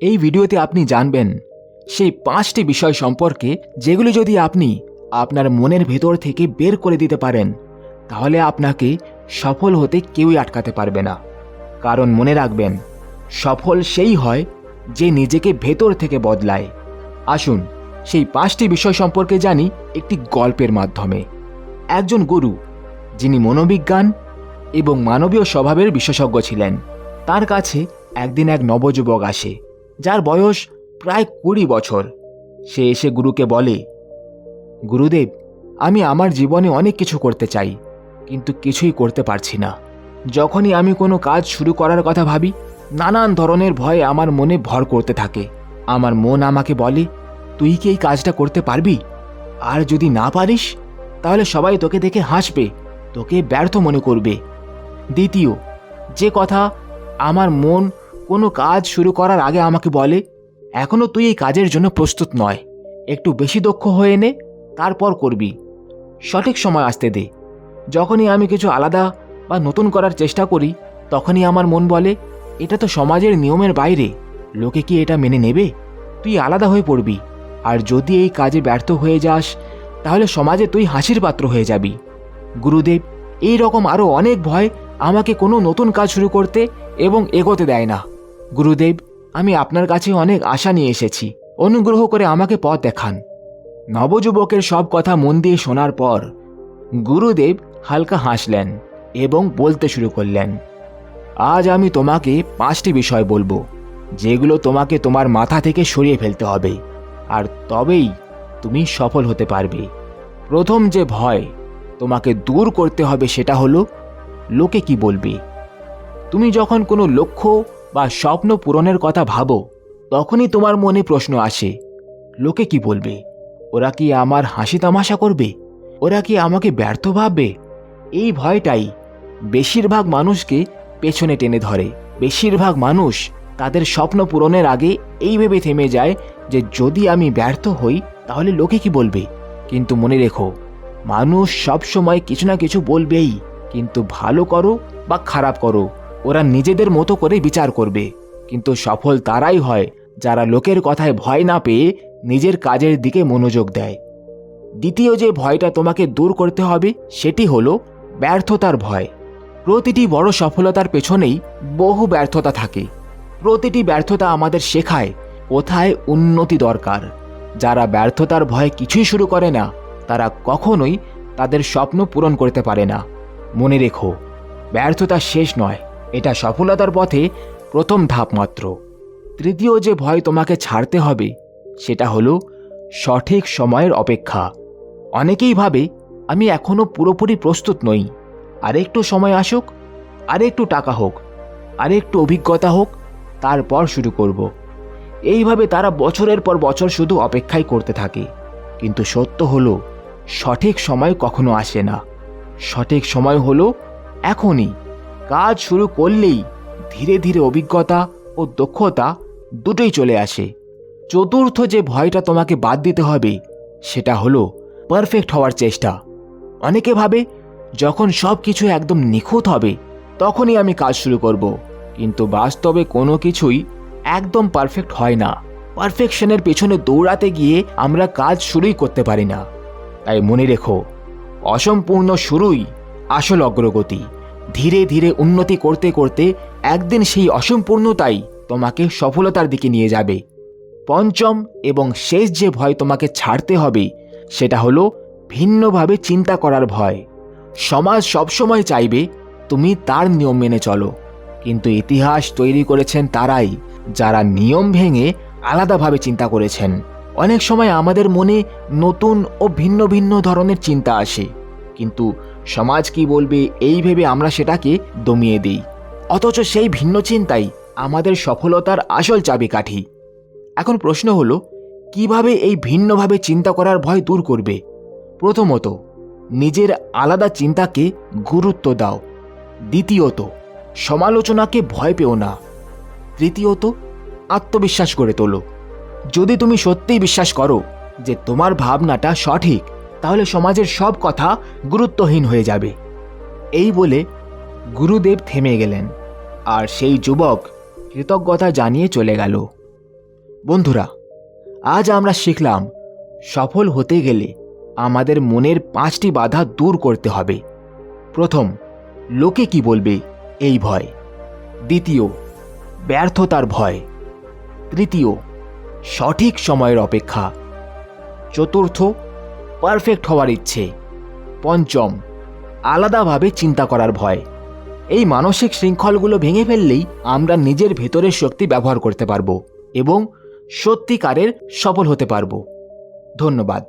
এই ভিডিওতে আপনি জানবেন সেই পাঁচটি বিষয় সম্পর্কে যেগুলো যদি আপনি আপনার মনের ভেতর থেকে বের করে দিতে পারেন, তাহলে আপনাকে সফল হতে কেউই আটকাতে পারবে না। কারণ মনে রাখবেন, সফল সেই হয় যে নিজেকে ভেতর থেকে বদলায়। আসুন সেই পাঁচটি বিষয় সম্পর্কে জানি একটি গল্পের মাধ্যমে। একজন গুরু, যিনি মনোবিজ্ঞান এবং মানবীয় স্বভাবের বিশেষজ্ঞ ছিলেন, তার কাছে একদিন এক নবযুবক আসে। যার বয়স প্রায় কুড়ি বছর। সে এসে গুরুকে বলে, গুরুদেব, আমি আমার জীবনে অনেক কিছু করতে চাই, কিন্তু কিছুই করতে পারছি না। যখনই আমি কোনো কাজ শুরু করার কথা ভাবি, নানান ধরনের ভয় আমার মনে ভর করতে থাকে। আমার মন আমাকে বলে, তুই কি এই কাজটা করতে পারবি? আর যদি না পারিস, তাহলে সবাই তোকে দেখে হাসবে, তোকে ব্যর্থ মনে করবে। দ্বিতীয়, যে কথা আমার মন কোনো কাজ শুরু করার আগে আমাকে বলে এখনও তুই এই কাজের জন্য প্রস্তুত নয়। একটু বেশি দক্ষ হয়ে নে, তারপর করবি। সঠিক সময় আসতে দে। যখনই আমি কিছু আলাদা বা নতুন করার চেষ্টা করি, তখনই আমার মন বলে, এটা তো সমাজের নিয়মের বাইরে। লোকে কি এটা মেনে নেবে? তুই আলাদা হয়ে পড়বি। আর যদি এই কাজে ব্যর্থ হয়ে যাস, তাহলে সমাজে তুই হাসির পাত্র হয়ে যাবি। গুরুদেব, এই রকম আরও অনেক ভয় আমাকে কোনো নতুন কাজ শুরু করতে এবং এগোতে দেয় না। গুরুদেব, আমি আপনার কাছে অনেক আশা নিয়ে এসেছি। অনুগ্রহ করে আমাকে পথ দেখান। নবযুবকের সব কথা মন দিয়ে শোনার পর গুরুদেব হালকা হাসলেন এবং বলতে শুরু করলেন, আজ আমি তোমাকে পাঁচটি বিষয় বলব, যেগুলো তোমাকে তোমার মাথা থেকে সরিয়ে ফেলতে হবে, আর তবেই তুমি সফল হতে পারবে। প্রথম যে ভয় তোমাকে দূর করতে হবে সেটা হলো, লোকে কি বলবে? তুমি যখন কোনো লক্ষ্য বা স্বপ্ন পূরণের কথা ভাবো, তখনই তোমার মনে প্রশ্ন আসে, লোকে কি বলবে? ওরা কি আমার হাসি তামাশা করবে? ওরা কি আমাকে ব্যর্থ ভাববে? এই ভয়টাই বেশিরভাগ মানুষকে পেছনে টেনে ধরে। বেশিরভাগ মানুষ তাদের স্বপ্ন পূরণের আগে এই ভেবে থেমে যায় যে, যদি আমি ব্যর্থ হই, তাহলে লোকে কি বলবে? কিন্তু মনে রেখো, মানুষ সব সময় কিছু না কিছু বলবেই, কিন্তু ভালো করো বা খারাপ করো। ওরা নিজেদের মতো করে বিচার করবে। কিন্তু সফল তারাই হয় যারা লোকের কথায় ভয় না পেয়ে নিজের কাজের দিকে মনোযোগ দেয়। দ্বিতীয় যে ভয়টা তোমাকে দূর করতে হবে, সেটি হলো ব্যর্থতার ভয়। প্রতিটি বড় সফলতার পেছনেই বহু ব্যর্থতা থাকে। প্রতিটি ব্যর্থতা আমাদের শেখায় কোথায় উন্নতি দরকার। যারা ব্যর্থতার ভয়ে কিছুই শুরু করে না, তারা কখনোই তাদের স্বপ্ন পূরণ করতে পারে না। মনে রেখো, ব্যর্থতা শেষ নয়। এটা সফলতার পথে প্রথম ধাপ মাত্র। তৃতীয় যে ভয় তোমাকে ছাড়তে হবে, সেটা হলো সঠিক সময়ের অপেক্ষা। অনেকেই ভাবে, আমি এখনও পুরোপুরি প্রস্তুত নই। আরেকটু সময় আসুক, আরেকটু টাকা হোক, আরেকটু অভিজ্ঞতা হোক, তারপর শুরু করব। এইভাবে তারা বছরের পর বছর শুধু অপেক্ষাই করতে থাকে। কিন্তু সত্য হলো, সঠিক সময় কখনো আসে না। সঠিক সময় হলো এখনই। কাজ শুরু করলেই ধীরে ধীরে অভিজ্ঞতা ও দক্ষতা দুটোই চলে আসে। চতুর্থ যে ভয়টা তোমাকে বাদ দিতে হবে, সেটা হলো পারফেক্ট হওয়ার চেষ্টা। অনেকে ভাবে, যখন সব কিছু একদম নিখুঁত হবে, তখনই আমি কাজ শুরু করব। কিন্তু বাস্তবে কোনো কিছুই একদম পারফেক্ট হয় না। পারফেকশনের পেছনে দৌড়াতে গিয়ে আমরা কাজ শুরুই করতে পারি না। তাই মনে রেখো, অসম্পূর্ণ শুরুই আসল অগ্রগতি। ধীরে ধীরে উন্নতি করতে করতে একদিন সেই অসম্পূর্ণতাই তোমাকে সফলতার দিকে নিয়ে যাবে। পঞ্চম এবং শেষ যে ভয় তোমাকে ছাড়তে হবে, সেটা হলো ভিন্নভাবে চিন্তা করার ভয়। সমাজ সবসময় চাইবে তুমি তার নিয়ম মেনে চলো, কিন্তু ইতিহাস তৈরি করেছেন তারাই, যারা নিয়ম ভেঙে আলাদাভাবে চিন্তা করেছেন। অনেক সময় আমাদের মনে নতুন ও ভিন্ন ভিন্ন ধরনের চিন্তা আসে, কিন্তু সমাজ কি বলবে, এই ভেবে আমরা সেটাকে দমিয়ে দিই। অথচ সেই ভিন্ন চিন্তাই আমাদের সফলতার আসল চাবিকাঠি। এখন প্রশ্ন হলো, কীভাবে এই ভিন্নভাবে চিন্তা করার ভয় দূর করবে? প্রথমত, নিজের আলাদা চিন্তাকে গুরুত্ব দাও। দ্বিতীয়ত, সমালোচনাকে ভয় পেও না। তৃতীয়ত, আত্মবিশ্বাস করে তোলো। যদি তুমি সত্যিই বিশ্বাস করো যে তোমার ভাবনাটা সঠিক তাহলে সমাজের সব কথা গুরুত্বহীন হয়ে যাবে। এই বলে গুরুদেব থেমে গেলেন, আর সেই যুবক কৃতজ্ঞতা জানিয়ে চলে গেল। বন্ধুরা, আজ আমরা শিখলাম, সফল হতে গেলে আমাদের মনের পাঁচটি বাধা দূর করতে হবে। প্রথম, লোকে কি বলবে? এই ভয়। দ্বিতীয়, ব্যর্থতার ভয়। তৃতীয়, সঠিক সময়ের অপেক্ষা। চতুর্থ পারফেক্ট হওয়ার ইচ্ছে। পঞ্চম, আলাদাভাবে চিন্তা করার ভয়। এই মানসিক শৃঙ্খলগুলো ভেঙে ফেললেই আমরা নিজের ভেতরের শক্তি ব্যবহার করতে পারব এবং সত্যিকারের সফল হতে পারব। ধন্যবাদ।